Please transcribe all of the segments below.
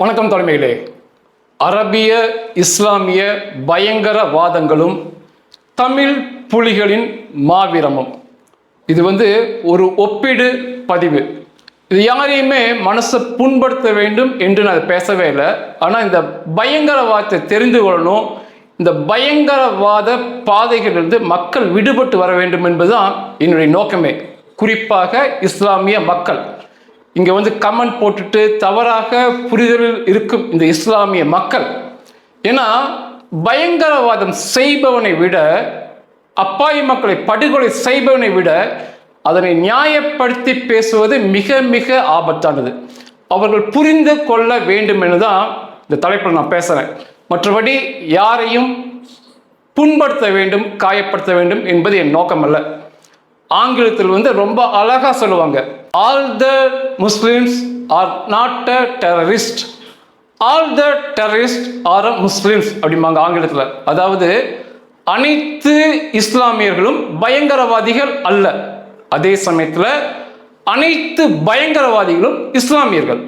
வணக்கம் தலைமையிலே. அரபிய இஸ்லாமிய பயங்கரவாதங்களும் தமிழ் புலிகளின் மாவீரமும். இது வந்து ஒரு ஒப்பீடு பதிவு. இது யாரையுமே மனசை புண்படுத்த வேண்டும் என்று நான் பேசவே இல்லை. ஆனால் இந்த பயங்கரவாதத்தை தெரிந்து கொள்ளணும். இந்த பயங்கரவாத பாதைகளிலிருந்து மக்கள் விடுபட்டு வர வேண்டும் என்பதுதான் என்னுடைய நோக்கமே. குறிப்பாக இஸ்லாமிய மக்கள். இங்கே வந்து கமெண்ட் போட்டுட்டு தவறாக புரிதலில் இருக்கும் இந்த இஸ்லாமிய மக்கள். ஏன்னா பயங்கரவாதம் செய்பவனை விட அப்பாவி மக்களை படுகொலை செய்பவனை விட அதனை நியாயப்படுத்தி பேசுவது மிக மிக ஆபத்தானது. அவர்கள் புரிந்து கொள்ள வேண்டும் என்றுதான் இந்த தலைப்பில் நான் பேசுகிறேன் மற்றபடி யாரையும் புண்படுத்த வேண்டும் காயப்படுத்த வேண்டும் என்பது என் நோக்கம் அல்ல ஆங்கிலத்தில் வந்து ரொம்ப அழகாக சொல்லுவாங்க. All the Muslims are not a terrorist all the terrorist are a Muslims அப்படிம்பாங்க ஆங்கிலத்தில். அதாவது அனைத்து இஸ்லாமியர்களும் பயங்கரவாதிகள் அல்ல. அதே சமயத்தில் அனைத்து பயங்கரவாதிகளும் இஸ்லாமியர்கள்.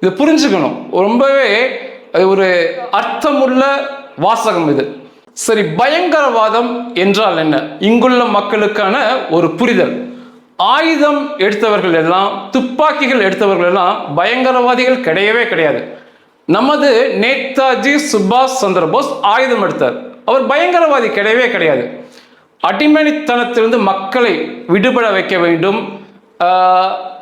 இது புரிஞ்சுக்கணும். ரொம்பவே அது ஒரு அர்த்தமுள்ள வாசகம் இது. சரி பயங்கரவாதம் என்றால் என்ன? இங்குள்ள மக்களுக்கான ஒரு புரிதல். ஆயுதம் எடுத்தவர்கள் எல்லாம் துப்பாக்கிகள் எடுத்தவர்கள் எல்லாம் பயங்கரவாதிகள் கிடையவே கிடையாது. நமது நேதாஜி சுபாஷ் சந்திர போஸ் ஆயுதம் எடுத்தார். அவர் பயங்கரவாதி கிடையவே கிடையாது. அடிமணித்தனத்திலிருந்து மக்களை விடுபட வைக்க வேண்டும்.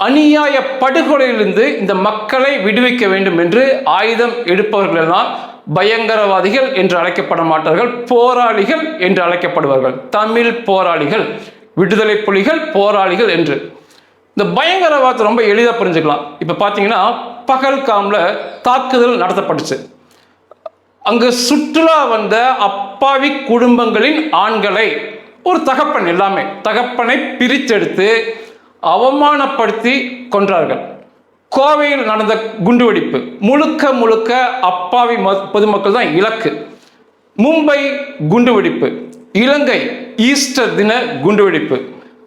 அநியாய படுகொலையிலிருந்து இந்த மக்களை விடுவிக்க வேண்டும் என்று ஆயுதம் எடுப்பவர்கள் எல்லாம் பயங்கரவாதிகள் என்று அழைக்கப்பட மாட்டார்கள் போராளிகள் என்று அழைக்கப்படுவார்கள். தமிழ் போராளிகள் விடுதலை புலிகள் போராளிகள் என்று. இந்த பயங்கரவாதத்தை ரொம்ப எளிதாக புரிஞ்சுக்கலாம். இப்போ பார்த்தீங்கன்னா பகல்காமில் தாக்குதல் நடத்தப்பட்டுச்சு. அங்கு சுற்றுலா வந்த அப்பாவி குடும்பங்களின் ஆண்களை ஒரு தகப்பன் எல்லாமே தகப்பனை பிரித்தெடுத்து அவமானப்படுத்தி கொன்றார்கள். கோவையில் நடந்த குண்டுவெடிப்பு. முழுக்க முழுக்க அப்பாவி ம- பொதுமக்கள் தான் இலக்கு. மும்பை குண்டுவெடிப்பு. இலங்கை ஈஸ்டர் தின குண்டுவெடிப்பு.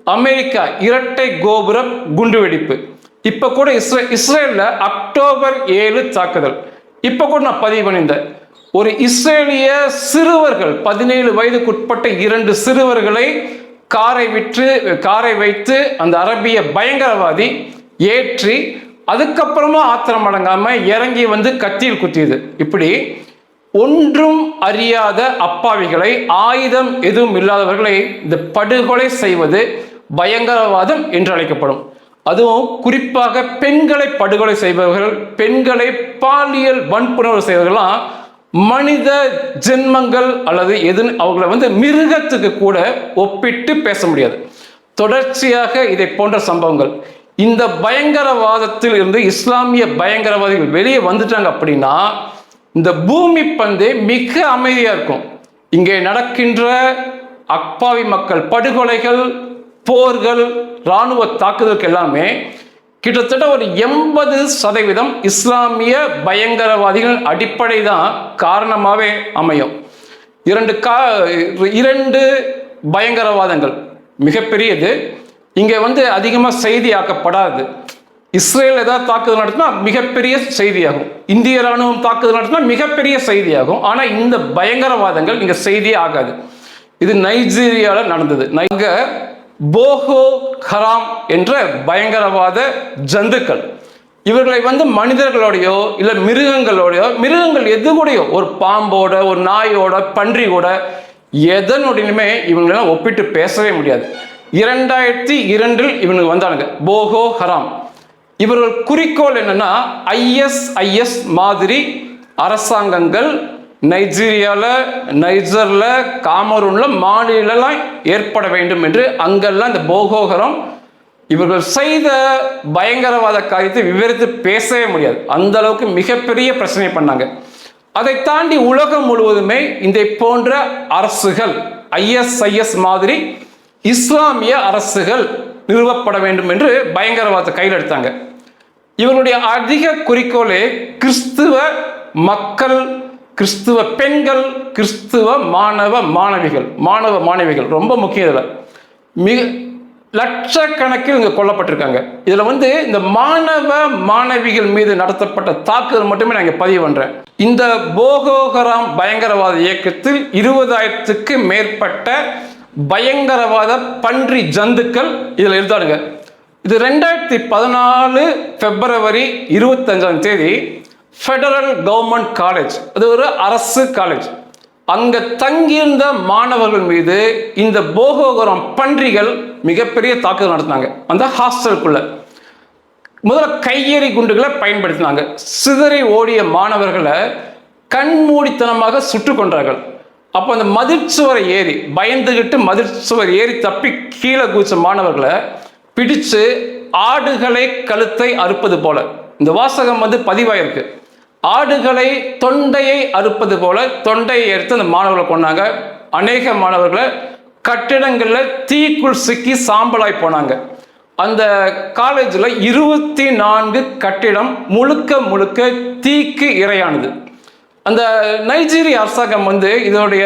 அமெரிக்கா இரட்டை கோபுர குண்டுவெடிப்பு. இப்போ கூட இஸ்ரே இஸ்ரேலில் அக்டோபர் ஏழு தாக்குதல். இப்போ கூட நான் பதிவு பண்ணியிருந்தேன். ஒரு இஸ்ரேலிய சிறுவர்கள் பதினேழு வயதுக்குட்பட்ட இரண்டு சிறுவர்களை காரை விற்று காரை வைத்து அந்த அரபிய பயங்கரவாதி ஏற்றி அதுக்கப்புறமா ஆத்திரம் அடங்காம இறங்கி வந்து கத்தியில் குத்தியது. இப்படி ஒன்றும் அறியாத அப்பாவிகளை ஆயுதம் எதுவும் இல்லாதவர்களை இந்த படுகொலை செய்வது பயங்கரவாதம் என்று அழைக்கப்படும். அதுவும் குறிப்பாக பெண்களை படுகொலை செய்பவர்கள் பெண்களை பாலியல் வன்புணர்வு செய்வர்கள்லாம் மனித ஜென்மங்கள் அல்லது எது அவங்கள வந்து மிருகத்துக்கு கூட ஒப்பிட்டு பேச முடியாது. தொடர்ச்சியாக இதை போன்ற சம்பவங்கள். இந்த பயங்கரவாதத்தில் இருந்து இஸ்லாமிய பயங்கரவாதிகள் வெளியே வந்துட்டாங்க அப்படின்னா இந்த பூமி பந்தே மிக அமைதியாக இருக்கும். இங்கே நடக்கின்ற அப்பாவி மக்கள் படுகொலைகள் போர்கள் இராணுவ தாக்குதலுக்கு எல்லாமே கிட்டத்தட்ட ஒரு எண்பது சதவீதம் இஸ்லாமிய பயங்கரவாதிகள் அடிப்படை தான் காரணமாகவே அமையும். இரண்டு கா இரண்டு பயங்கரவாதங்கள் மிகப்பெரியது. இங்கே வந்து அதிகமாக செய்தியாக்கப்படாது. இஸ்ரேல் ஏதாவது தாக்குதல் நடத்தினா மிகப்பெரிய செய்தியாகும். இந்திய ராணுவம் தாக்குதல் நடத்தினா மிகப்பெரிய செய்தியாகும். ஆனால் இந்த பயங்கரவாதங்கள் இங்கே செய்தியே ஆகாது. இது நைஜீரியாவில் நடந்தது. இங்க போகோ ஹராம் என்ற பயங்கரவாத ஜந்துக்கள். இவர்களை வந்து மனிதர்களோடையோ இல்லை மிருகங்களோடையோ மிருகங்கள் எது கூடயோ ஒரு பாம்போட ஒரு நாயோட பன்றியோட எதனுடையுமே இவங்களெல்லாம் ஒப்பிட்டு பேசவே முடியாது. இரண்டாயிரத்தி இரண்டில் இவனுங்க வந்தானுங்க. போகோ ஹராம். இவர்கள் குறிக்கோள் என்னன்னா ஐஎஸ்ஐஎஸ் மாதிரி அரசாங்கங்கள் நைஜீரியாவில் நைஜரில் காமரூனில் மாநிலம் ஏற்பட வேண்டும் என்று அங்கெல்லாம் இந்த போகோகரம் இவர்கள் செய்த பயங்கரவாத காரியத்தை விவரித்து பேசவே முடியாது. அந்த அளவுக்கு மிகப்பெரிய பிரச்சனை பண்ணாங்க. அதை தாண்டி உலகம் முழுவதுமே இந்த போன்ற அரசுகள் ஐஎஸ்ஐஎஸ் மாதிரி இஸ்லாமிய அரசுகள் நிறுவப்பட வேண்டும் என்று பயங்கரவாதத்தை கையில் எடுத்தாங்க. இவர்களுடைய அதிக குறிக்கோளே கிறிஸ்துவ மக்கள் கிறிஸ்துவ பெண்கள் கிறிஸ்துவ மாணவ மாணவிகள் மாணவ மாணவிகள் ரொம்ப முக்கியம் இதில். மிக லட்சக்கணக்கில் இங்கே கொல்லப்பட்டிருக்காங்க. இதில் வந்து இந்த மாணவ மாணவிகள் மீது நடத்தப்பட்ட தாக்குதல் மட்டுமே நான் இங்கே பதிவு பண்ணுறேன் இந்த போகோகராம் பயங்கரவாத இயக்கத்தில் இருபதாயிரத்துக்கு மேற்பட்ட பயங்கரவாத பன்றி ஜந்துக்கள் இதில் இருந்தானுங்க இது ரெண்டாயிரத்தி பதினாலு பிப்ரவரி இருபத்தஞ்சாம் தேதி ஃபெடரல் கவர்மெண்ட் காலேஜ் அது ஒரு அரசு காலேஜ் அங்க தங்கியிருந்த மாணவர்கள் மீது இந்த போகோகரம் பன்றிகள் மிகப்பெரிய தாக்குதல் நடத்தினாங்க. அந்த ஹாஸ்டலுக்குள்ள. முதல்ல கையெறி குண்டுகளை பயன்படுத்தினாங்க. சிதறி ஓடிய மாணவர்களை கண்மூடித்தனமாக சுட்டு கொன்றார்கள். அப்போ அந்த மதிர்ச்சுவரை ஏறி பயந்துகிட்டு மதிர்ச்சுவர் ஏறி தப்பி கீழே குதிச்ச மாணவர்களை பிடிச்சு ஆடுகளை கழுத்தை அறுப்பது போல. இந்த வாசகம் வந்து பதிவாயிருக்கு. ஆடுகளை தொண்டையை அறுப்பது போல தொண்டையை எடுத்து அந்த மாணவர்களை கொண்டாங்க அநேக மாணவர்களை கட்டிடங்களில் தீக்குள் சிக்கி சாம்பலாய் போனாங்க. அந்த காலேஜில் இருபத்தி நான்கு கட்டிடம் முழுக்க முழுக்க தீக்கு இரையானது. அந்த நைஜீரிய அரசாங்கம் வந்து இதனுடைய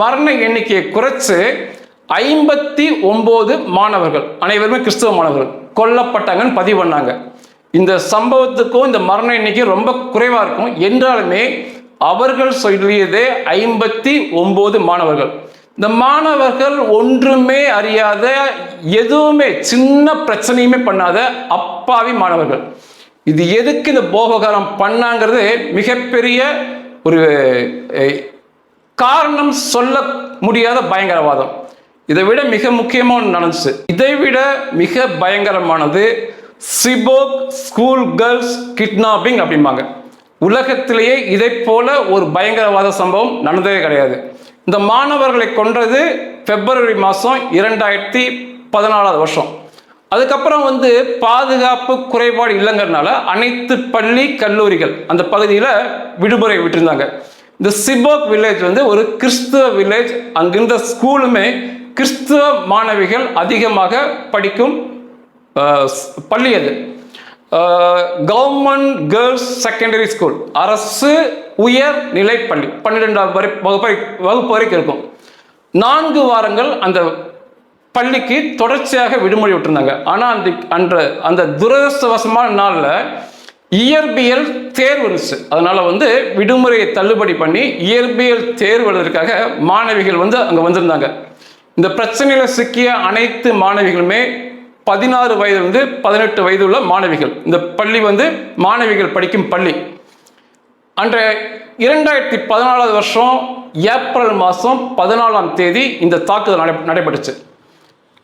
மரண எண்ணிக்கையை குறைச்சு ஐம்பத்தி ஒன்பது மாணவர்கள் அனைவருமே கிறிஸ்துவ மாணவர்கள் கொல்லப்பட்டாங்கன்னு பதிவு பண்ணாங்க. இந்த சம்பவத்துக்கும் இந்த மரண எண்ணிக்கை ரொம்ப குறைவாக இருக்கும். என்றாலுமே அவர்கள் சொல்லியதே ஐம்பத்தி ஒன்பது மாணவர்கள். இந்த மாணவர்கள் ஒன்றுமே அறியாத எதுவுமே சின்ன பிரச்சனையுமே பண்ணாத அப்பாவி மாணவர்கள். இது எதுக்கு இந்த போககாரம் பண்ணாங்கிறது மிகப்பெரிய ஒரு காரணம் சொல்ல முடியாத பயங்கரவாதம். இதை விட மிக முக்கியமாக நடந்துச்சு. இதை விட மிக பயங்கரமானது சிபோக் ஸ்கூல் கேர்ள்ஸ் கிட்னாப்பிங் அப்படிம்பாங்க. உலகத்திலேயே இதை போல ஒரு பயங்கரவாத சம்பவம் நடந்ததே கிடையாது. இந்த மாணவர்களை கொன்றது பிப்ரவரி மாதம் இரண்டாயிரத்தி பதினாலாவது வருஷம். அதுக்கப்புறம் வந்து பாதுகாப்பு குறைபாடு இல்லைங்கிறனால அனைத்து பள்ளி கல்லூரிகள் அந்த பகுதியில் விடுமுறை விட்டிருந்தாங்க. இந்த சிபோக் வில்லேஜ் வந்து ஒரு கிறிஸ்துவ வில்லேஜ் அங்கிருந்த ஸ்கூலுமே கிறிஸ்துவ மாணவிகள் அதிகமாக படிக்கும் பள்ளி அது. கவர்மெண்ட் கேர்ள்ஸ் செகண்டரி ஸ்கூல் அரசு உயர் நிலைப்பள்ளி. பன்னிரெண்டாம் வரை வகுப்பு வரை- வகுப்பு வரைக்கும் இருக்கும். நான்கு வாரங்கள் அந்த பள்ளிக்கு தொடர்ச்சியாக விடுமுறை விட்டுருந்தாங்க. ஆனால் அந்த அன்ற அந்த துரதிருஷ்டவசமான நாளில் இயற்பியல் தேர்வு இருந்துச்சு. அதனால் வந்து விடுமுறையை தள்ளுபடி பண்ணி இயற்பியல் தேர்வு எழுதுறதுக்காக மாணவிகள் வந்து அங்கே வந்திருந்தாங்க. இந்த பிரச்சனையில் சிக்கிய அனைத்து மாணவிகளுமே பதினாறு வயதிலிருந்து பதினெட்டு வயது உள்ள மாணவிகள். இந்த பள்ளி வந்து மாணவிகள் படிக்கும் பள்ளி. அன்றைய இரண்டாயிரத்தி பதினாலாவது வருஷம் ஏப்ரல் மாதம் பதினாலாம் தேதி இந்த தாக்குதல் நடை நடைபெற்றுச்சு.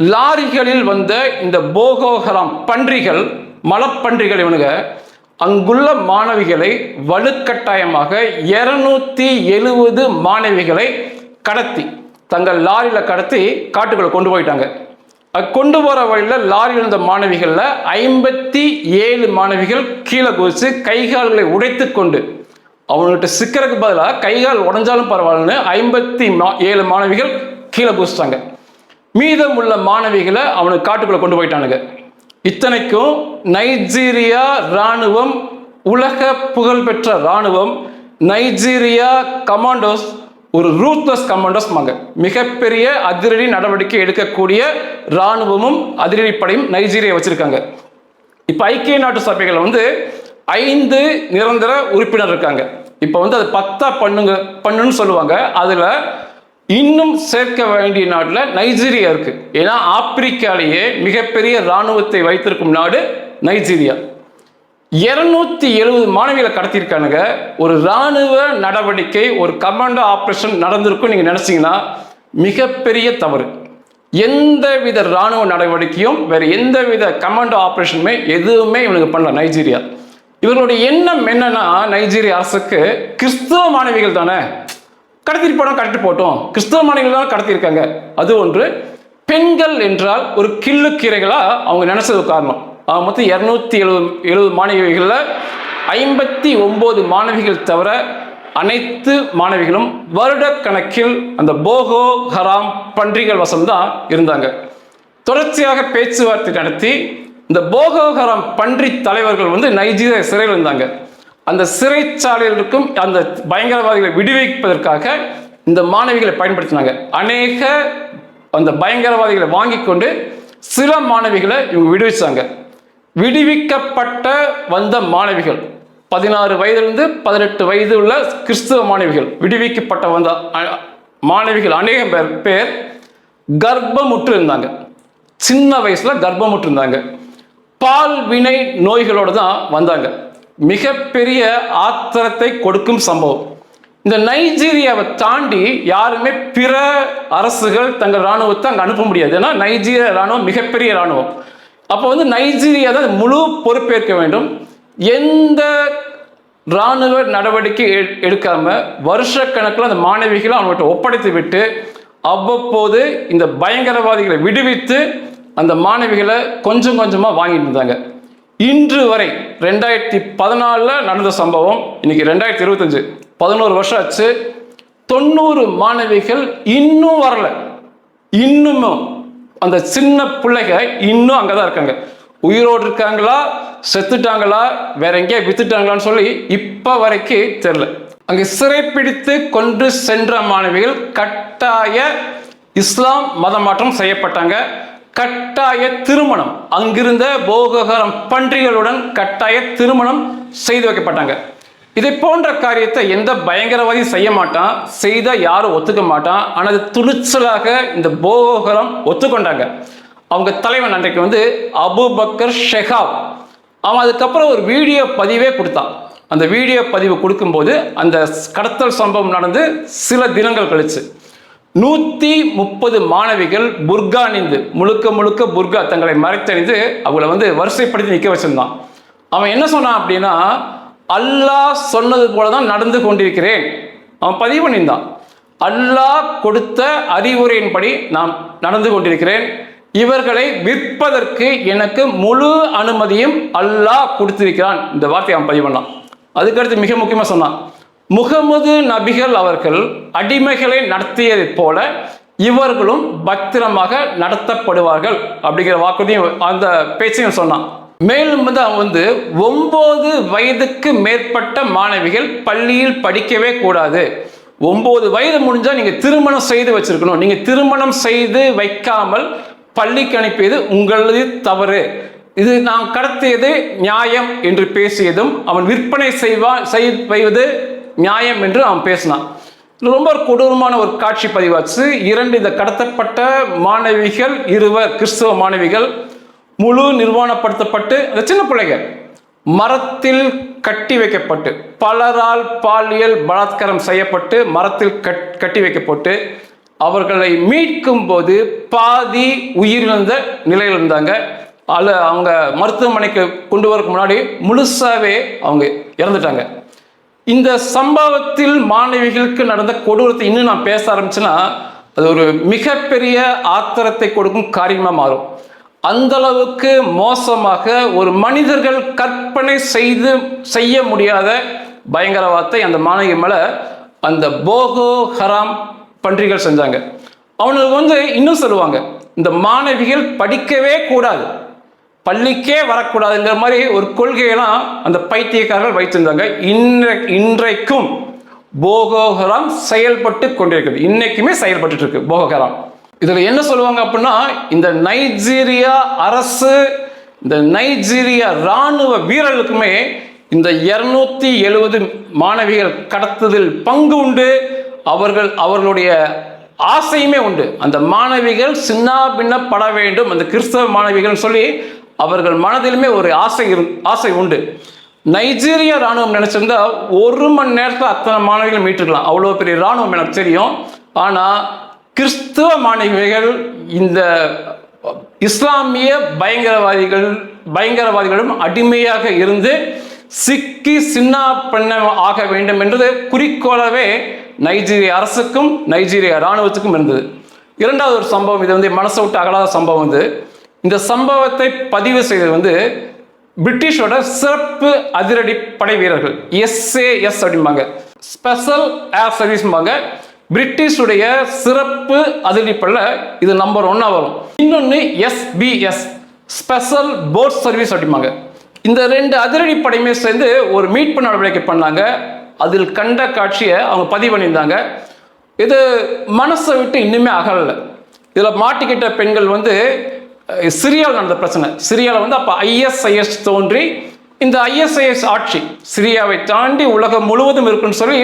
லாரிகளில் வந்த இந்த போகோகலாம் பன்றிகள் மலப்பன்றிகள் இவனுங்க அங்குள்ள மாணவிகளை வலுக்கட்டாயமாக இருநூத்தி எழுபது மாணவிகளை கடத்தி தங்கள் லாரியில் கடத்தி காட்டுக்குள்ளே கொண்டு போயிட்டாங்க. கொண்டு போகிற வழியில் லாரியில் இருந்த மாணவிகளில் ஐம்பத்தி ஏழு மாணவிகள் கீழே குதித்து கைகால்களை உடைத்து கொண்டு அவங்ககிட்ட சிக்கிறதுக்கு பதிலாக கைகால் உடஞ்சாலும் பரவாயில்லன்னு ஐம்பத்தி மா ஏழு மாணவிகள் கீழே குதிச்சிட்டாங்க. மீதம் உள்ள மாணவிகளை அவனுக்கு காட்டுக்குள்ள கொண்டு போயிட்டானுங்க. இத்தனைக்கும் நைஜீரியா இராணுவம் உலக புகழ்பெற்ற இராணுவம் நைஜீரியா கமாண்டோஸ் ஒரு ரூத்லஸ் கமாண்டோஸ் மாங்க. மிகப்பெரிய அதிரடி நடவடிக்கை எடுக்கக்கூடிய இராணுவமும் அதிரடிப்படையும் நைஜீரியா வச்சிருக்காங்க. இப்போ ஐக்கிய நாட்டு சபைகள் வந்து ஐந்து நிரந்தர உறுப்பினர் இருக்காங்க. இப்போ வந்து அது பத்தா பண்ணுங்க பண்ணுன்னு சொல்லுவாங்க. அதில் இன்னும் சேர்க்க வேண்டிய நாட்டில் நைஜீரியா இருக்கு. ஏன்னா ஆப்பிரிக்காலேயே மிகப்பெரிய இராணுவத்தை வைத்திருக்கும் நாடு நைஜீரியா. இருநூத்தி எழுபது மாணவிகளை கடத்தியிருக்கானுங்க. ஒரு இராணுவ நடவடிக்கை ஒரு கமாண்டோ ஆப்ரேஷன் நடந்திருக்கும் நீங்க நினைச்சீங்கன்னா மிகப்பெரிய தவறு. எந்த வித இராணுவ நடவடிக்கையும் வேற எந்தவித கமாண்டோ ஆப்ரேஷனுமே எதுவுமே இவனுக்கு பண்ணல நைஜீரியா. இவர்களுடைய எண்ணம் என்னன்னா நைஜீரிய அரசுக்கு கிறிஸ்துவ மாணவிகள் தானே. கடத்திட்டு போனால் கடத்திட்டு போட்டோம் கிறிஸ்தவ மாணவிகள் தான் கடத்தியிருக்காங்க. அது ஒன்று. பெண்கள் என்றால் ஒரு கிள்ளு கீரைகளாக அவங்க நினைச்சது காரணம். மொத்தம் இரநூத்தி எழுபது எழுபது மாணவிகளில் ஐம்பத்தி ஒம்பது மாணவிகள் தவிர அனைத்து மாணவிகளும் வருடக்கணக்கில் அந்த போகோ ஹராம் பன்றிகள் வசம்தான் இருந்தாங்க. தொடர்ச்சியாக பேச்சுவார்த்தை நடத்தி இந்த போகோ ஹராம் பன்றி தலைவர்கள் வந்து நைஜீரிய சிறையில் இருந்தாங்க. அந்த சிறைச்சாலைகளுக்கும் அந்த பயங்கரவாதிகளை விடுவிப்பதற்காக இந்த மாணவிகளை பயன்படுத்தினாங்க. அநேக அந்த பயங்கரவாதிகளை வாங்கி கொண்டு சில மாணவிகளை இவங்க விடுவிச்சாங்க. விடுவிக்கப்பட்ட வந்த மாணவிகள் பதினாறு வயதிலிருந்து பதினெட்டு வயது உள்ள கிறிஸ்துவ மாணவிகள் விடுவிக்கப்பட்ட வந்த மாணவிகள் அநேக பேர் பேர் கர்ப்பமுற்று இருந்தாங்க. சின்ன வயசில் கர்ப்பமுற்று இருந்தாங்க. பால் வினை நோய்களோடு தான் வந்தாங்க. மிகப்பெரிய ஆத்திரத்தை கொடுக்கும் சம்பவம். இந்த நைஜீரியாவை தாண்டி யாருமே பிற அரசுகள் தங்கள் இராணுவத்தை அங்கே அனுப்ப முடியாது. ஏன்னா நைஜீரிய இராணுவம் மிகப்பெரிய இராணுவம். அப்போ வந்து நைஜீரியா தான் முழு பொறுப்பேற்க வேண்டும். எந்த இராணுவ நடவடிக்கை எடுக்காம வருஷக்கணக்கில் அந்த மாணவிகளை அவங்கள்ட்ட ஒப்படைத்து விட்டு அவ்வப்போது இந்த பயங்கரவாதிகளை விடுவித்து அந்த மாணவிகளை கொஞ்சம் கொஞ்சமாக வாங்கிட்டு இருந்தாங்க இன்று வரை ரெண்டாயிரத்தி பதினாலில் நடந்த சம்பவம் இன்னைக்கு ரெண்டாயிரத்தி இருபத்தஞ்சு. பதினோரு வருஷம் ஆச்சு. தொண்ணூறு மாணவிகள் இன்னும் வரல. இன்னமும் அந்த சின்ன பிள்ளைங்க இன்னும் அங்கே தான் இருக்காங்க. உயிரோடு இருக்காங்களா? செத்துட்டாங்களா? வேற எங்கேயா வித்துட்டாங்களான்னு சொல்லி இப்போ வரைக்கும் தெரில அங்கே சிறைப்பிடித்து கொண்டு சென்ற மாணவிகள் கட்டாய இஸ்லாம் மதமாற்றம் செய்யப்பட்டாங்க. கட்டாய திருமணம். அங்கிருந்த போககரம் பன்றிகளுடன் கட்டாய திருமணம் செய்து வைக்கப்பட்டாங்க. இதை போன்ற காரியத்தை எந்த பயங்கரவாதி செய்ய மாட்டான் செய்த யாரும் ஒத்துக்க மாட்டான் ஆனால் அது துணிச்சலாக இந்த போகரம் ஒத்துக்கொண்டாங்க. அவங்க தலைவன் அன்றைக்கு வந்து அபுபக்கர் ஷெஹாப் அவன் அதுக்கப்புறம் ஒரு வீடியோ பதிவே கொடுத்தான். அந்த வீடியோ பதிவு கொடுக்கும்போது அந்த கடத்தல் சம்பவம் நடந்து சில தினங்கள் கழிச்சு. நூற்றி முப்பது மாணவிகள் புர்கா அணிந்து முழுக்க முழுக்க புர்கா தங்களை மறைத்தணிந்து அவங்கள வந்து வரிசைப்படுத்தி நிற்க வச்சிருந்தான். அவன் என்ன சொன்னான் அப்படின்னா அல்லாஹ் சொன்னது போல தான் நடந்து கொண்டிருக்கிறேன். அவன் பதிவு பண்ணியிருந்தான். அல்லாஹ் கொடுத்த அறிவுரையின்படி நான் நடந்து கொண்டிருக்கிறேன். இவர்களை விற்பதற்கு எனக்கு முழு அனுமதியும் அல்லாஹ் கொடுத்திருக்கிறான். இந்த வார்த்தையை அவன் பதிவு பண்ணான். அதுக்கடுத்து மிக முக்கியமாக சொன்னான். முகமது நபிகள் அவர்கள் அடிமைகளை நடத்தியதைப் போல இவர்களும் பத்திரமாக நடத்தப்படுவார்கள் அப்படிங்கிற வாக்குறுதியும் அந்த பேச்சையும் சொன்னான். மேலும் வந்து அவன் வந்து ஒன்பது வயதுக்கு மேற்பட்ட மாணவிகள் பள்ளியில் படிக்கவே கூடாது. ஒன்பது வயது முடிஞ்சால் நீங்கள் திருமணம் செய்து வச்சிருக்கணும். நீங்கள் திருமணம் செய்து வைக்காமல் பள்ளிக்கு அனுப்பியது உங்களது தவறு. இது நான் கடத்தியது நியாயம் என்று பேசியதும் அவன் விற்பனை செய்வான் செய்வது நியாயம் என்று அவன் பேசினான். ரொம்ப கொடூரமான ஒரு காட்சி பதிவாச்சு. இரண்டு இந்த கடத்தப்பட்ட மாணவிகள் இருவர் கிறிஸ்தவ மாணவிகள் முழு நிர்வாணப்படுத்தப்பட்டு இந்த சின்ன பிள்ளைங்க மரத்தில் கட்டி வைக்கப்பட்டு பலரால் பாலியல் பலாத்காரம் செய்யப்பட்டு மரத்தில் கட் கட்டி வைக்கப்பட்டு அவர்களை மீட்கும் போது பாதி உயிரிழந்த நிலையில் இருந்தாங்க. அல்ல அவங்க மருத்துவமனைக்கு கொண்டு வரக்கு முன்னாடி முழுசாவே அவங்க இறந்துட்டாங்க. இந்த சம்பவத்தில் மாணவிகளுக்கு நடந்த கொடூரத்தை இன்னும் நான் பேச ஆரம்பிச்சேன்னா அது ஒரு மிகப்பெரிய ஆத்திரத்தை கொடுக்கும் காரியமாக மாறும். அந்த அளவுக்கு மோசமாக ஒரு மனிதர்கள் கற்பனை செய்து செய்ய முடியாத பயங்கரவாதத்தை அந்த மாணவி மேலே அந்த போகோ ஹராம் பன்றிகள் செஞ்சாங்க. அவனுக்கு வந்து இன்னும் சொல்லுவாங்க இந்த மாணவிகள் படிக்கவே கூடாது. பள்ளிக்கே வரக்கூடாதுங்கிற மாதிரி ஒரு கொள்கையெல்லாம் அந்த பைத்தியக்காரர்கள் வைத்திருந்தாங்க. இன்றை இன்றைக்கும் போகோகரம் செயல்பட்டு கொண்டிருக்கிறது. இன்னைக்குமே செயல்பட்டு இருக்கு போகோகரம் இதுல என்ன சொல்லுவாங்க அப்படின்னா இந்த நைஜீரியா அரசு இந்த நைஜீரியா ராணுவ வீரர்களுக்குமே இந்த இருநூத்தி எழுபது மாணவிகள் கடத்துதல் பங்கு உண்டு. அவர்கள் அவர்களுடைய ஆசையுமே உண்டு. அந்த மாணவிகள் சின்ன பட வேண்டும். அந்த கிறிஸ்தவ மாணவிகள் சொல்லி அவர்கள் மனதிலுமே ஒரு ஆசை இரு- ஆசை உண்டு. நைஜீரிய ராணுவம் நினைச்சிருந்தா ஒரு மணி நேரத்தில் அத்தனை மாணவிகள் மீட்டுக்கலாம் அவ்வளோ பெரிய ராணுவம் எனக்கு தெரியும். ஆனால் கிறிஸ்துவ மாணவிகள் இந்த இஸ்லாமிய பயங்கரவாதிகள் பயங்கரவாதிகளும் அடிமையாக இருந்து சிக்கி சின்ன பண்ண ஆக வேண்டும் என்றது குறிக்கோளாகவே நைஜீரிய அரசுக்கும் நைஜீரிய இராணுவத்துக்கும் இருந்தது. இரண்டாவது ஒரு சம்பவம் இது வந்து மனசை விட்டு அகலாத சம்பவம் வந்து இந்த சம்பவத்தை பதிவு செய்தது வந்து பிரிட்டிஷோட சிறப்பு அதிரடி படை வீரர்கள் எஸ்ஏஎஸ் அப்படிம்பாங்க. ஸ்பெஷல் ஏர் சர்வீஸ்பாங்க பிரிட்டிஷுடைய சிறப்பு அதிரடிப்படையில் இது நம்பர் ஒன்னாக வரும். இன்னொன்று எஸ்பிஎஸ் ஸ்பெஷல் போட் சர்வீஸ் அப்படிம்பாங்க. இந்த ரெண்டு அதிரடி படையுமே சேர்ந்து ஒரு மீட்பு நடவடிக்கை பண்ணாங்க. அதில் கண்ட காட்சியை அவங்க பதிவு பண்ணியிருந்தாங்க. இது மனசை விட்டு இன்னுமே அகலலை. இதில் மாட்டிக்கிட்ட பெண்கள் வந்து சிரியாவில் நடந்த பிரச்சனை. சிரியாவில் வந்து அப்போ ஐஎஸ்ஐஎஸ் தோன்றி இந்த ஐஎஸ்ஐஎஸ் ஆட்சி சிரியாவை தாண்டி உலகம் முழுவதும் இருக்குன்னு சொல்லி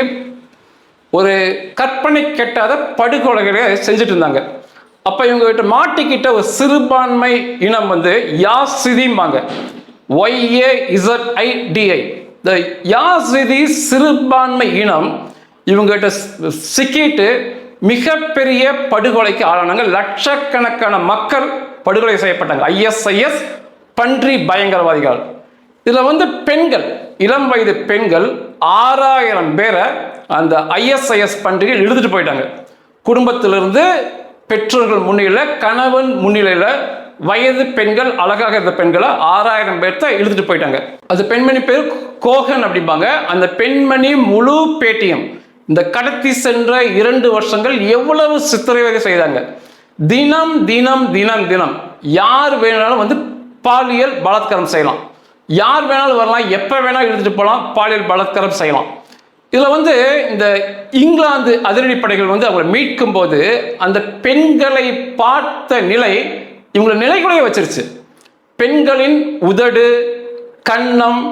ஒரு கற்பனை கெட்டாத படுகொலைகளை செஞ்சுட்டு இருந்தாங்க. அப்போ இவங்ககிட்ட மாட்டிக்கிட்ட ஒரு சிறுபான்மை இனம் வந்து யாசிதிம்பாங்க. ஒய்ஏ இசட் ஐடிஐ இந்த யாசிதி சிறுபான்மை இனம் இவங்ககிட்ட சிக்கிட்டு மிகப்பெரிய படுகொலைக்கு ஆளானாங்க லட்சக்கணக்கான மக்கள் படுகொலை செய்யப்பட்டாங்க ஐஎஸ்ஐஎஸ் பன்றி பயங்கரவாதிகள். இதில் வந்து பெண்கள் இளம் வயது பெண்கள் ஆறாயிரம் பேரை அந்த ஐஎஸ்ஐஎஸ் பண்டிகையில் இழுத்துட்டு போயிட்டாங்க. குடும்பத்திலிருந்து பெற்றோர்கள் முன்னிலையில் கணவன் முன்னிலையில் வயது பெண்கள் அழகாக இருந்த பெண்களை ஆறாயிரம் பேர்த்த இழுத்துட்டு போயிட்டாங்க. அது பெண்மணி பேர் கோகன் அப்படிம்பாங்க. அந்த பெண்மணி முழு பேட்டியம் இந்த கடத்தி சென்ற இரண்டு வருஷங்கள் எவ்வளவு சித்திரவதை செய்தாங்க. தினம் தினம் தினம் தினம். யார் வேணாலும் வந்து பாலியல் பலாத்காரம் செய்யலாம். யார் வேணாலும் வரலாம் எப்போ வேணாலும் எடுத்துகிட்டு போகலாம் பாலியல் பலாத்காரம் செய்யலாம். இதில் வந்து இந்த இங்கிலாந்து அதிரடி படைகள் வந்து அவங்களை மீட்கும் போது அந்த பெண்களை பார்த்த நிலை இவங்களை நிலைக்குலைய வச்சிருச்சு. பெண்களின் உதடு கன்னம்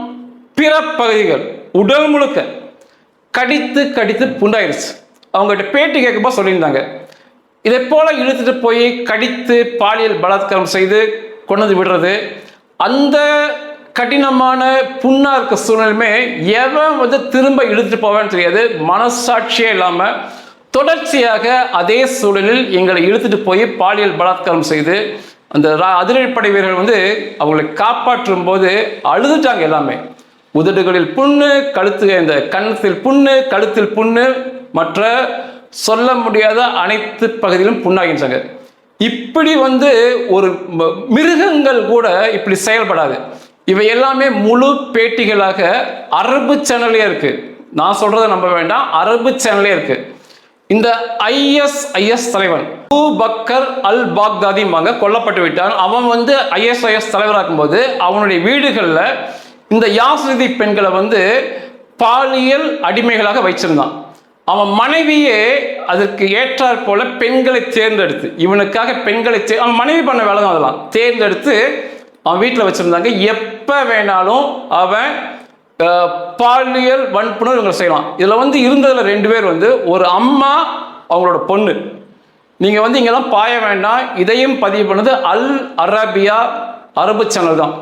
பிற பகுதிகள் உடல் முழுக்க கடித்து கடித்து புண்டாயிருச்சு அவங்ககிட்ட பேட்டி கேட்கும்போது சொல்லியிருந்தாங்க. இதை போல இழுத்துட்டு போய் கடித்து பாலியல் பலாத்காரம் செய்து கொண்டு வந்து விடுறது. அந்த கடினமான புண்ணா இருக்க சூழ்நிலையுமே எவன் வந்து திரும்ப இழுத்துட்டு போவேன்னு தெரியாது. மனசாட்சியே இல்லாம தொடர்ச்சியாக அதே சூழலில் எங்களை இழுத்துட்டு போய் பாலியல் பலாத்காரம் செய்து அந்த ரா- அதிரடிப்படை வீரர்கள் வந்து அவங்களை காப்பாற்றும் போது அழுதுட்டாங்க எல்லாமே. உதடுகளில் புண்ணு கழுத்து இந்த கன்னத்தில் புண்ணு கழுத்தில் புண்ணு மற்ற சொல்ல முடியாத அனைத்து பகுதியிலும் புண்ணாகின்றாங்க. இப்படி வந்து ஒரு மிருகங்கள் கூட இப்படி செயல்படாது. இவை எல்லாமே முழு பேட்டிகளாக அரபு சேனல்லே இருக்கு. நான் சொல்கிறத நம்ப வேண்டாம் அரபு சேனல்லே இருக்கு. இந்த ஐஎஸ்ஐஎஸ் தலைவன் பூ பக்கர் அல் பாக்தாதிம்பாங்க கொல்லப்பட்டு விட்டான். அவன் வந்து ஐஎஸ்ஐஎஸ் தலைவராகும் போது அவனுடைய வீடுகளில் இந்த யாசிதி பெண்களை வந்து பாலியல் அடிமைகளாக வைச்சிருந்தான். அவன் மனைவியே அதற்கு ஏற்றாற் போல பெண்களை தேர்ந்தெடுத்து இவனுக்காக பெண்களை தே அவன் மனைவி பண்ண வேலை தான் அதெல்லாம். தேர்ந்தெடுத்து அவன் வீட்டில் வச்சுருந்தாங்க. எப்போ வேணாலும் அவன் பாலியல் வன்புணர் இவங்க செய்யலாம். இதில் வந்து இருந்ததில் ரெண்டு பேர் வந்து ஒரு அம்மா அவங்களோட பொண்ணு. நீங்கள் வந்து இங்கெல்லாம் பாய வேண்டாம். இதையும் பதிவு பண்ணது அல் அரபியா அரபு சேனல் தான்.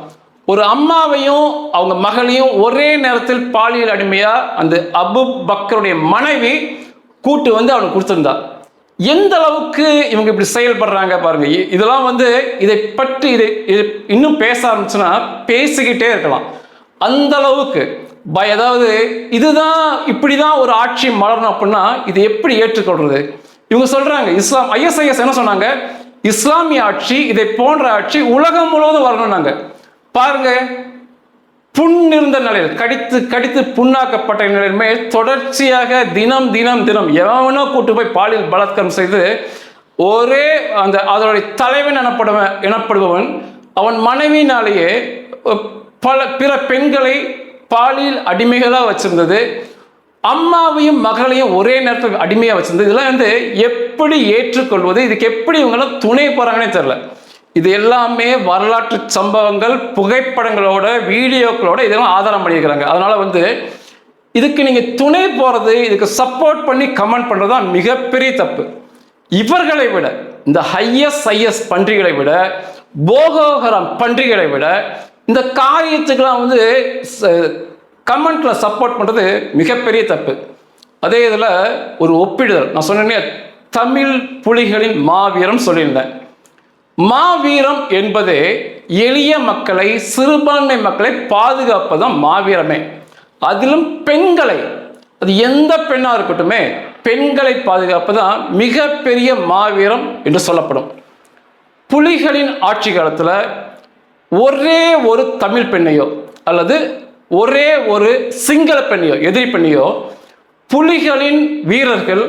ஒரு அம்மாவையும் அவங்க மகளையும் ஒரே நேரத்தில் பாலியல் அடிமையா அந்த அபு பக்கருடைய மனைவி கூட்டு வந்து அவனுக்கு கொடுத்துருந்தா. எந்த அளவுக்கு இவங்க இப்படி செயல்படுறாங்க பாருங்க. இதெல்லாம் வந்து இதை பற்றி இதை இது இன்னும் பேச ஆரம்பிச்சுன்னா பேசிக்கிட்டே இருக்கலாம். அந்த அளவுக்கு பய அதாவது இதுதான் இப்படிதான் ஒரு ஆட்சி மலரணும் அப்படின்னா இது எப்படி ஏற்றுக்கொள்றது? இவங்க சொல்றாங்க இஸ்லாம் ஐஎஸ்ஐஎஸ் என்ன சொன்னாங்க? இஸ்லாமிய ஆட்சி இதை போன்ற ஆட்சி உலகம் முழுவதும் வரணும்னாங்க. பாருங்க புண்ணிருந்த நிலையில் கடித்து கடித்து புண்ணாக்கப்பட்ட நிலையிலுமே தொடர்ச்சியாக தினம் தினம் தினம் எவனோ கூட்டு போய் பாலியல் பலாத்காரம் செய்து ஒரே அந்த அதனுடைய தலைவன் எனப்படுவன் எனப்படுபவன் அவன் மனைவினாலேயே பல பிற பெண்களை பாலியல் அடிமைகளாக வச்சிருந்தது. அம்மாவையும் மகளையும் ஒரே நேரத்தில் அடிமையாக வச்சிருந்தது. இதெல்லாம் வந்து எப்படி ஏற்றுக்கொள்வது இதுக்கு எப்படி இவங்கெல்லாம் துணை போகிறாங்கன்னே தெரில இது எல்லாமே வரலாற்று சம்பவங்கள் புகைப்படங்களோட வீடியோக்களோட இதெல்லாம் ஆதாரம் பண்ணியிருக்கிறாங்க. அதனால் வந்து இதுக்கு நீங்கள் துணை போகிறது இதுக்கு சப்போர்ட் பண்ணி கமெண்ட் பண்ணுறது தான் மிகப்பெரிய தப்பு. இவர்களை விட இந்த ஹையஸ் ஹையஸ் பன்றிகளை விட போகோகரம் பன்றிகளை விட இந்த காரியத்துக்கெல்லாம் வந்து கமெண்ட்ல சப்போர்ட் பண்ணுறது மிகப்பெரிய தப்பு. அதே இதில் ஒரு ஒப்பிடுதல். நான் சொன்னேன்னே தமிழ் புலிகளின் மாவீரம் சொல்லியிருந்தேன். மாவீரம் என்பது எளிய மக்களை சிறுபான்மை மக்களை பாதுகாப்பதுதான் மாவீரமே. அதிலும் பெண்களை அது எந்த பெண்ணாக இருக்கட்டுமே பெண்களை பாதுகாப்பதுதான் மிகப்பெரிய மாவீரம் என்று சொல்லப்படும். புலிகளின் ஆட்சி காலத்தில் ஒரே ஒரு தமிழ் பெண்ணையோ அல்லது ஒரே ஒரு சிங்கள பெண்ணையோ எதிரி பெண்ணையோ புலிகளின் வீரர்கள்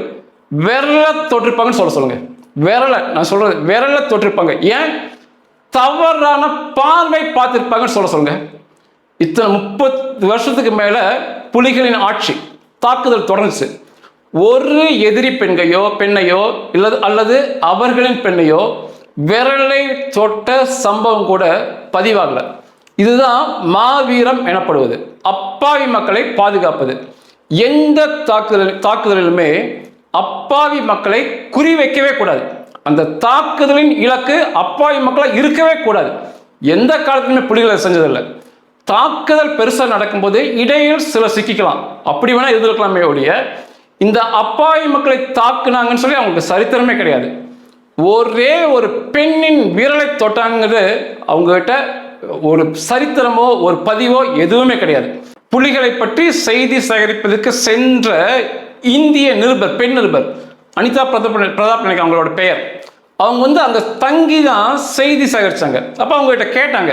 விரல தொட்டிருப்பாங்கன்னு சொல்ல சொல்லுங்கள் விரல நான் சொல்றது விரல தொட்டிருப்பாங்க. ஏன்? தவறான பார்வை பார்த்திருப்பாங்கன்னு சொல்ல சொல்லுங்க. இத்தனை முப்பது வருஷத்துக்கு மேல புலிகளின் ஆட்சி தாக்குதல் தொடர்ந்துச்சு. ஒரு எதிரி பெண்கையோ பெண்ணையோ இல்லது அல்லது அவர்களின் பெண்ணையோ விரலை தொட்ட சம்பவம் கூட பதிவாகல. இதுதான் மாவீரம் எனப்படுவது. அப்பாவி மக்களை பாதுகாப்பது. எந்த தாக்குதல் தாக்குதலிலுமே அப்பாவி மக்களை குறிவைக்கவே கூடாது. அந்த தாக்குதலின் இலக்கு அப்பாவி மக்களாக இருக்கவே கூடாது. எந்த காலத்துலையுமே புலிகளை செஞ்சதில்லை. தாக்குதல் பெருசாக நடக்கும்போது இடையில் சில சிக்கிக்கலாம். அப்படி வேணால் இருந்திருக்கலாமே ஒழிய இந்த அப்பாவி மக்களை தாக்குனாங்கன்னு சொல்லி அவங்களுக்கு சரித்திரமே கிடையாது. ஒரே ஒரு பெண்ணின் விரலை தொட்டாங்கிறது அவங்ககிட்ட ஒரு சரித்திரமோ ஒரு பதிவோ எதுவுமே கிடையாது. புலிகளை பற்றி செய்தி சேகரிப்பதற்கு சென்ற இந்திய நிருபர் பெண் நிருபர் அனிதா பிரதாப் பிரதாப் நினைக்க அவங்களோட பெயர். அவங்க வந்து அங்கே தங்கி தான் செய்தி சேகரிச்சாங்க. அப்போ அவங்ககிட்ட கேட்டாங்க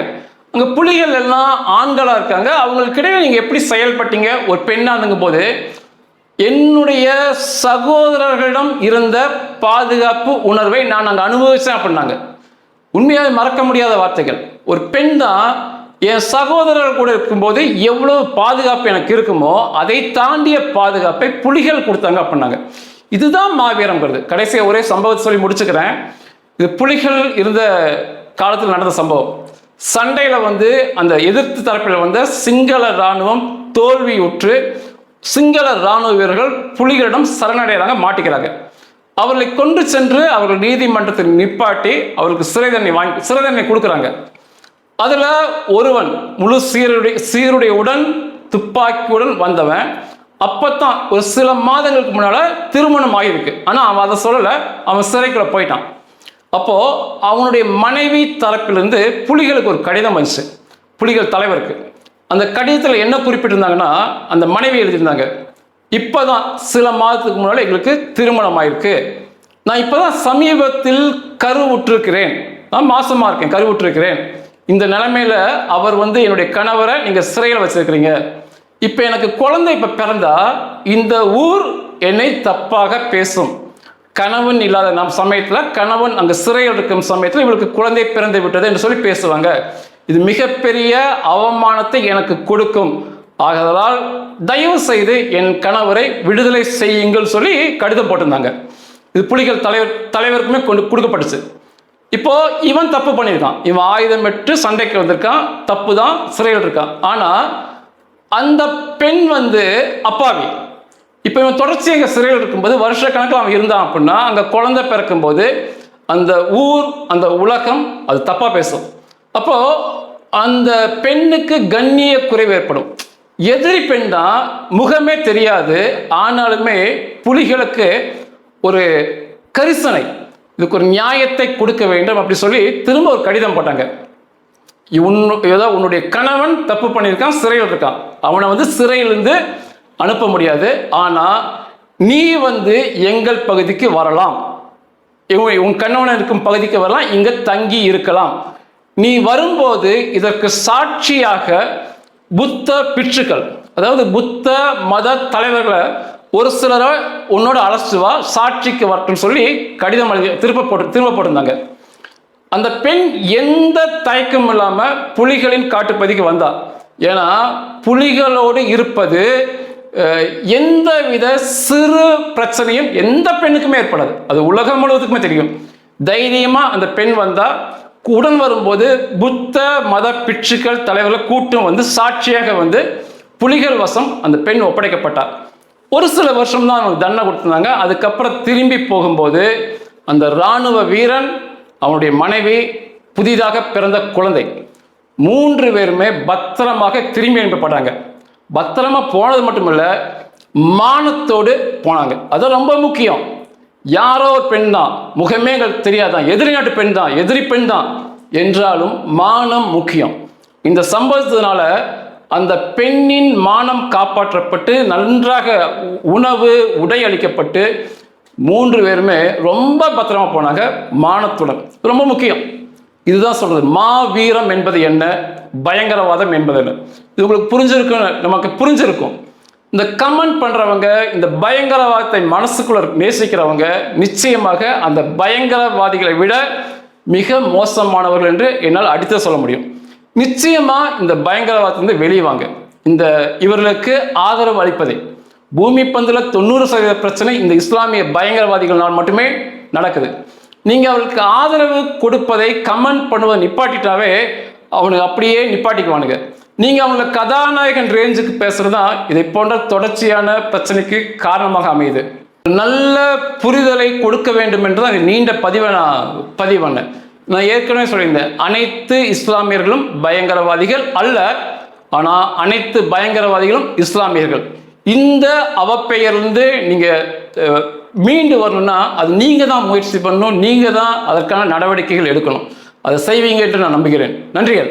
அங்கே புலிகள் எல்லாம் ஆண்களாக இருக்காங்க. அவங்களுக்கிடையே நீங்கள் எப்படி செயல்பட்டீங்க? ஒரு பெண்ணாதுங்கும் போது என்னுடைய சகோதரர்களிடம் இருந்த பாதுகாப்பு உணர்வை நான் அங்கே அனுபவிச்சேன் அப்படின்னாங்க. உண்மையாக மறக்க முடியாத வார்த்தைகள். ஒரு பெண் தான் என் சகோதரர்கள் கூட இருக்கும்போது எவ்வளவு பாதுகாப்பு எனக்கு இருக்குமோ அதை தாண்டிய பாதுகாப்பை புலிகள் கொடுத்தாங்க அப்படின்னாங்க. இதுதான் மாவீரம்ங்கிறது. கடைசியாக ஒரே சம்பவத்தை சொல்லி முடிச்சுக்கிறேன். இது புலிகள் இருந்த காலத்தில் நடந்த சம்பவம். சண்டையில் வந்து அந்த எதிர்த்து தரப்பில் வந்த சிங்கள இராணுவம் தோல்வியுற்று சிங்கள இராணுவ வீரர்கள் புலிகளிடம் சரணடைகிறாங்க மாட்டிக்கிறாங்க. அவர்களை கொண்டு சென்று அவர்கள் நீதிமன்றத்தில் நிப்பாட்டி அவருக்கு சிறை தண்ணி வாங்கி சிறை தண்ணி கொடுக்குறாங்க. அதில் ஒருவன் முழு சீருடைய சீருடையுடன் துப்பாக்கியுடன் வந்தவன். அப்போத்தான் ஒரு சில மாதங்களுக்கு முன்னால் திருமணம் ஆகியிருக்கு ஆனால் அவன் அதை சொல்லலை. அவன் சிறைக்குள்ள போயிட்டான். அப்போது அவனுடைய மனைவி தரப்பிலிருந்து புலிகளுக்கு ஒரு கடிதம் வந்துச்சு. புலிகள் தலைவருக்கு. அந்த கடிதத்தில் என்ன குறிப்பிட்டிருந்தாங்கன்னா அந்த மனைவி எழுதியிருந்தாங்க இப்போ தான் சில மாதத்துக்கு முன்னால் எங்களுக்கு திருமணம் ஆயிருக்கு. நான் இப்போ தான் சமீபத்தில் கருவுற்றிருக்கிறேன். நான் மாசமாக இருக்கேன் கருவுற்றிருக்கிறேன். இந்த நிலைமையில அவர் வந்து என்னுடைய கணவரை நீங்க சிறையில் வச்சிருக்கிறீங்க. இப்போ எனக்கு குழந்தை இப்போ பிறந்தா இந்த ஊர் என்னை தப்பாக பேசும். கணவன் இல்லாத நம் சமயத்தில் கணவன் அங்கே சிறையில் இருக்கும் சமயத்தில் இவளுக்கு குழந்தை பிறந்து விட்டது என்று சொல்லி பேசுவாங்க. இது மிகப்பெரிய அவமானத்தை எனக்கு கொடுக்கும். ஆகதால் தயவு செய்து என் கணவரை விடுதலை செய்யுங்கள் சொல்லி கடிதம் போட்டிருந்தாங்க. இது புலிகள் தலைவர் தலைவருக்குமே கொண்டு கொடுக்கப்பட்டுச்சு. இப்போ இவன் தப்பு பண்ணியிருக்கான். இவன் ஆயுதம் பெற்று சண்டைக்கு வந்திருக்கான். தப்பு தான் சிறையில் இருக்கான். ஆனால் அந்த பெண் வந்து அப்பாவி. இப்போ இவன் தொடர்ச்சி எங்கள் சிறையில் இருக்கும்போது வருஷ கணக்கில் அவன் இருந்தான் அப்படின்னா அங்கே குழந்தை பிறக்கும்போது அந்த ஊர் அந்த உலகம் அது தப்பாக பேசும். அப்போது அந்த பெண்ணுக்கு கண்ணிய குறைவு ஏற்படும். எதிரி பெண் தான் முகமே தெரியாது. ஆனாலுமே புலிகளுக்கு ஒரு கரிசனை. இதுக்கு ஒரு நியாயத்தை கொடுக்க வேண்டும் அப்படி சொல்லி திரும்ப ஒரு கடிதம் போட்டாங்க. உன் ஏதோ உன்னுடைய கணவன் தப்பு பண்ணியிருக்கான் சிறையில் இருக்கான். அவனை வந்து சிறையிலிருந்து அனுப்ப முடியாது. ஆனால் நீ வந்து எங்கள் பகுதிக்கு வரலாம். இவன் உன் கணவன் இருக்கும் பகுதிக்கு வரலாம் இங்கே தங்கி இருக்கலாம். நீ வரும்போது இதற்கு சாட்சியாக புத்த பிற்றுக்கள் அதாவது புத்த மத தலைவர்களை ஒரு சிலரை உன்னோட அழைச்சிட்டு வா சாட்சிக்கு வரட்டும்னு சொல்லி கடிதம் எழுதி திரும்ப போட்டு திரும்ப போட்டிருந்தாங்க. அந்த பெண் எந்த தயக்கம் இல்லாமல் புலிகளின் காட்டுப்பதிக்கு வந்தா. ஏன்னா புலிகளோடு இருப்பது எந்த வித சிறு பிரச்சனையும் எந்த பெண்ணுக்குமே ஏற்படாது. அது உலகம் முழுவதுக்குமே தெரியும். தைரியமா அந்த பெண் வந்தா உடன் வரும்போது புத்த மத பிட்சுக்கள் தலைவர்களை கூட்டம் வந்து சாட்சியாக வந்து புலிகள் வசம் அந்த பெண் ஒப்படைக்கப்பட்டார். ஒரு சில வருஷம் தான் அவனுக்கு தண்டனை கொடுத்துருந்தாங்க. அதுக்கப்புறம் திரும்பி போகும்போது அந்த இராணுவ வீரன் அவனுடைய மனைவி புதிதாக பிறந்த குழந்தை மூன்று பேருமே பத்திரமாக திரும்பி அனுப்பப்பட்டாங்க. பத்திரமா போனது மட்டுமல்ல மானத்தோடு போனாங்க. அது ரொம்ப முக்கியம். யாரோ ஒரு பெண் தான் முகமே எங்களுக்கு தெரியாதான் எதிரி நாட்டு பெண் தான் எதிரி பெண் தான் என்றாலும் மானம் முக்கியம். இந்த சம்பவத்தினால அந்த பெண்ணின் மானம் காப்பாற்றப்பட்டு நன்றாக உணவு உடை அளிக்கப்பட்டு மூன்று பேருமே ரொம்ப பத்திரமா போனாங்க. மானத்துடன். ரொம்ப முக்கியம். இதுதான் சொல்றது. மா வீரம் என்பது என்ன? பயங்கரவாதம் என்பது என்ன? இது உங்களுக்கு புரிஞ்சிருக்கும் நமக்கு புரிஞ்சிருக்கும். இந்த கமெண்ட் பண்றவங்க இந்த பயங்கரவாதத்தை மனசுக்குள்ள நேசிக்கிறவங்க நிச்சயமாக அந்த பயங்கரவாதிகளை விட மிக மோசமானவர்கள் என்று என்னால் அடித்து சொல்ல முடியும். நிச்சயமா இந்த பயங்கரவாதத்திலிருந்து வெளியே வாங்க இந்த இவர்களுக்கு ஆதரவு அளிப்பதே. பூமி பந்துல தொண்ணூறு சதவீத பிரச்சனை இந்த இஸ்லாமிய பயங்கரவாதிகளால் மட்டுமே நடக்குது. நீங்கள் அவர்களுக்கு ஆதரவு கொடுப்பதை கமெண்ட் பண்ணுவதை நிப்பாட்டிட்டாவே அவனுக்கு அப்படியே நிப்பாட்டிக்குவானுங்க. நீங்கள் அவங்கள கதாநாயகன் ரேஞ்சுக்கு பேசுறது தான் இதை போன்ற தொடர்ச்சியான பிரச்சனைக்கு காரணமாக அமையுது. நல்ல புரிதலை கொடுக்க வேண்டும் என்று தான் நீண்ட பதிவை நான் பதிவு பண்ணேன். நான் ஏற்கனவே சொல்லியிருந்தேன் அனைத்து இஸ்லாமியர்களும் பயங்கரவாதிகள் அல்ல ஆனால் அனைத்து பயங்கரவாதிகளும் இஸ்லாமியர்கள். இந்த அவப்பெயர்லேருந்து நீங்கள் மீண்டு வரணும்னா அது நீங்கள் தான் முயற்சி பண்ணணும் நீங்கள் தான் அதற்கான நடவடிக்கைகள் எடுக்கணும். அதை செய்வீங்க என்று நான் நம்புகிறேன். நன்றிகள்.